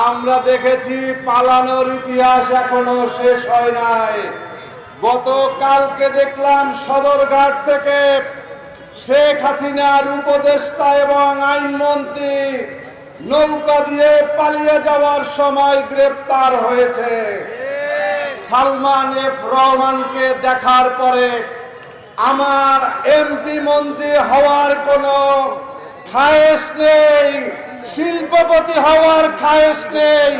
আমরা দেখেছি পালানোর ইতিহাস এখনও শেষ হয় নাই। গতকালকে দেখলাম সদরঘাট থেকে শেখ হাসিনার উপদেষ্টা এবং আইনমন্ত্রী নৌকা দিয়ে পালিয়ে যাওয়ার সময় গ্রেপ্তার হয়েছে। সালমান এফ রহমানকে দেখার পরে আমার এমপি মন্ত্রী হওয়ার কোনো খায়েশ নেই। শিল্পপতি হওয়ার খায়েশ নেই,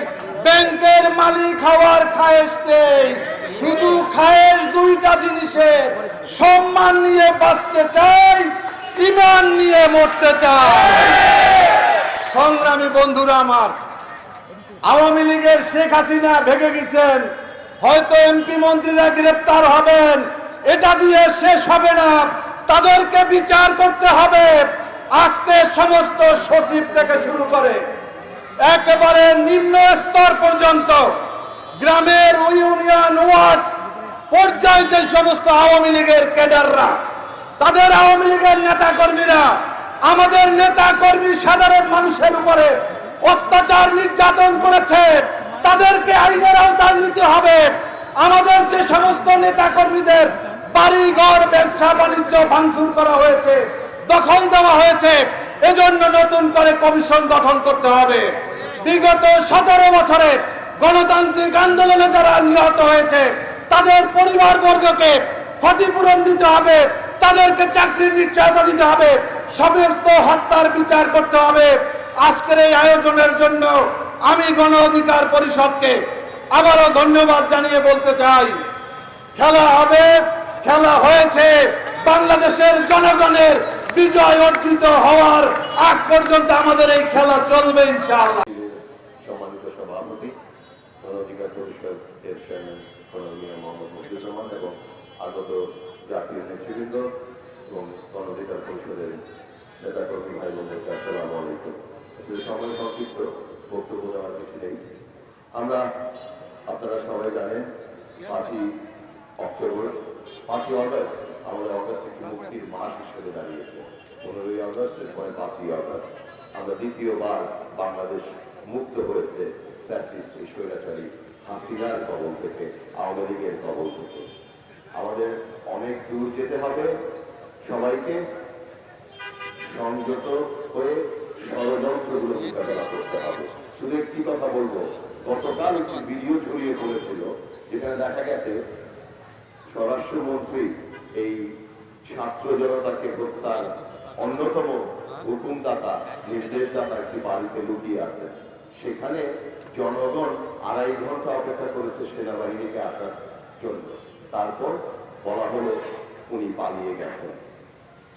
ব্যাংকের মালিক হওয়ার খায়েশ নেই, শুধু খায়েশ দুইটা জিনিসের সম্মান নিয়ে বাঁচতে চাই, ইমান নিয়ে মরতে চাই। সংগ্রামী বন্ধুরা আমার, আওয়ামী লীগের শেখ হাসিনা ভেঙে গেছেন, হয়তো এমপি মন্ত্রীরা গ্রেপ্তার হবেন, এটা দিয়ে শেষ হবে না, তাদেরকে বিচার করতে হবে। আজকে সমস্ত সচিব থেকে শুরু করে একেবারে নিম্ন স্তর পর্যন্ত গ্রামের ইউনিয়ন ওয়ার্ড পর্যায়ে যে সমস্ত আওয়ামী লীগের ক্যাডাররা, তাদের আওয়ামী লীগের নেতা কর্মীরা আমাদের নেতা কর্মী সাধারণ মানুষের উপরে অত্যাচার নির্যাতন করেছে, তাদেরকে আইনের আওতায় নিতে হবে। আমাদের যে সমস্ত নেতা কর্মীদের বাড়ি ঘর ব্যবসা, বাণিজ্য ভাঙচুর করা হয়েছে দখল দেওয়া হয়েছে। এজন্য নতুন করে কমিশন গঠন করতে হবে। বিগত সতেরো বছরে গণতান্ত্রিক আন্দোলনে যারা নিহত হয়েছে, তাদের পরিবার বর্গকে ক্ষতিপূরণ দিতে হবে, তাদেরকে চাকরির নিশ্চয়তা দিতে হবে, সমস্ত হত্যার বিচার করতে হবে। আজকের এই আয়োজনের জন্য আমি গণ অধিকার পরিষদকে আবারও ধন্যবাদ জানিয়ে বলতে চাই। খেলা হবে, খেলা হয়েছে। বাংলাদেশের জনগণের বিজয় অর্জিত হওয়ার আগ পর্যন্ত আমাদের এই খেলা চলবে ইনশাআল্লাহ। সম্মানিত সভাপতি অধিকার পরিষদ এর চেয়ারম্যান মোহাম্মদ মুশিদুজ্জামান এবং আগত জাতীয় নেতৃবৃন্দ এবং গণ অধিকার পরিষদের ভাই বোনদেরকে আসসালামু আলাইকুম। সময় সংক্ষিপ্ত বক্তব্য দেওয়ার কিছু নেই। আমরা আপনারা সবাই জানেন পাঁচই অক্টোবর পাঁচই অগস্ট আমাদের অগস্ট একটি মুক্তির মাস হিসেবে দাঁড়িয়েছে। পনেরোই অগস্ট এরপরে পাঁচই অগস্ট আমরা দ্বিতীয়বার বাংলাদেশ মুক্ত হয়েছে ফ্যাসিস্ট এই স্বৈরাচারী হাসিনার কবল থেকে, আওয়ামী লীগের কবল থেকে। আমাদের অনেক দূর যেতে হবে। সবাইকে সংযত হয়ে ষড়যন্ত্রগুলো মোকাবেলা করতে হবে। শুধু একটি কথা বলব, গতকাল একটি ভিডিও ছড়িয়ে পড়েছিল, যেখানে দেখা গেছে স্বরাষ্ট্রমন্ত্রী এই ছাত্র জনতাকে হত্যার অন্যতম হুকুমদাতা, নির্দেশদাতা একটি বাড়িতে লুকিয়ে আছে। সেখানে জনগণ আড়াই ঘণ্টা অপেক্ষা করেছে সেনাবাহিনীকে আসার জন্য। তারপর বলা হলো উনি পালিয়ে গেছেন।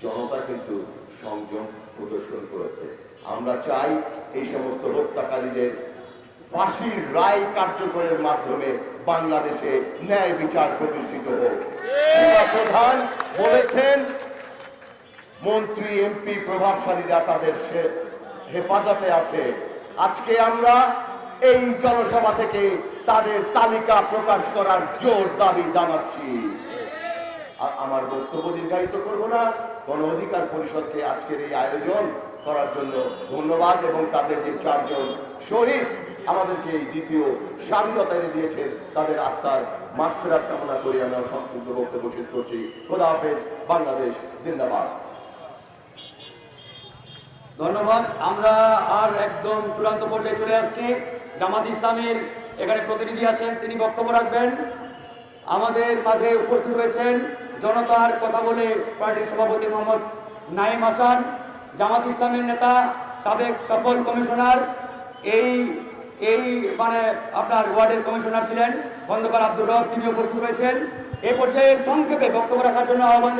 জনতা কিন্তু সংযম প্রদর্শন করেছে। আমরা চাই এই সমস্ত হত্যাকারীদের ফাঁসির রায় কার্যকরের মাধ্যমে বাংলাদেশে ন্যায় বিচার প্রতিষ্ঠিত হোক। সেনা প্রধান বলেছেন, মন্ত্রী, এমপি, প্রভাবশালীরা তাদের সে- হেফাজতে আছে। আজকে আমরা এই জনসভা থেকে তাদের তালিকা প্রকাশ করার জোর দাবি জানাচ্ছি। আর আমার বক্তব্য দীর্ঘায়িত করব না। গণ অধিকার পরিষদকে আজকের এই আয়োজন করার জন্য ধন্যবাদ এবং তাদের যে চারজন শহীদ আমাদেরকে এই দ্বিতীয় স্বাধীনতা এনে দিয়েছেন, তাদের আত্মার মাগফিরাত কামনা করি। আমি আমার সংক্ষিপ্ত বক্তব্য শেষ করছি। খোদা হাফেজ, বাংলাদেশ জিন্দাবাদ। ধন্যবাদ। আমরা আর একদম চূড়ান্ত পর্যায়ে চলে আসছি। জামাত ইসলামের এখানে প্রতিনিধি আছেন, তিনি বক্তব্য রাখবেন। আমাদের মাঝে উপস্থিত হয়েছেন জনতার কথা বলে পার্টির সভাপতি মোহাম্মদ নাইম হাসান। জামাত ইসলামের নেতা, সাবেক সফল কমিশনার, এই এই মানে আপনার ওয়ার্ডের কমিশনার ছিলেন খন্দকার আব্দুর রব, তিনিও উপস্থিত রয়েছেন। এ পর্যায়ে সংক্ষেপে বক্তব্য রাখার জন্য আহ্বান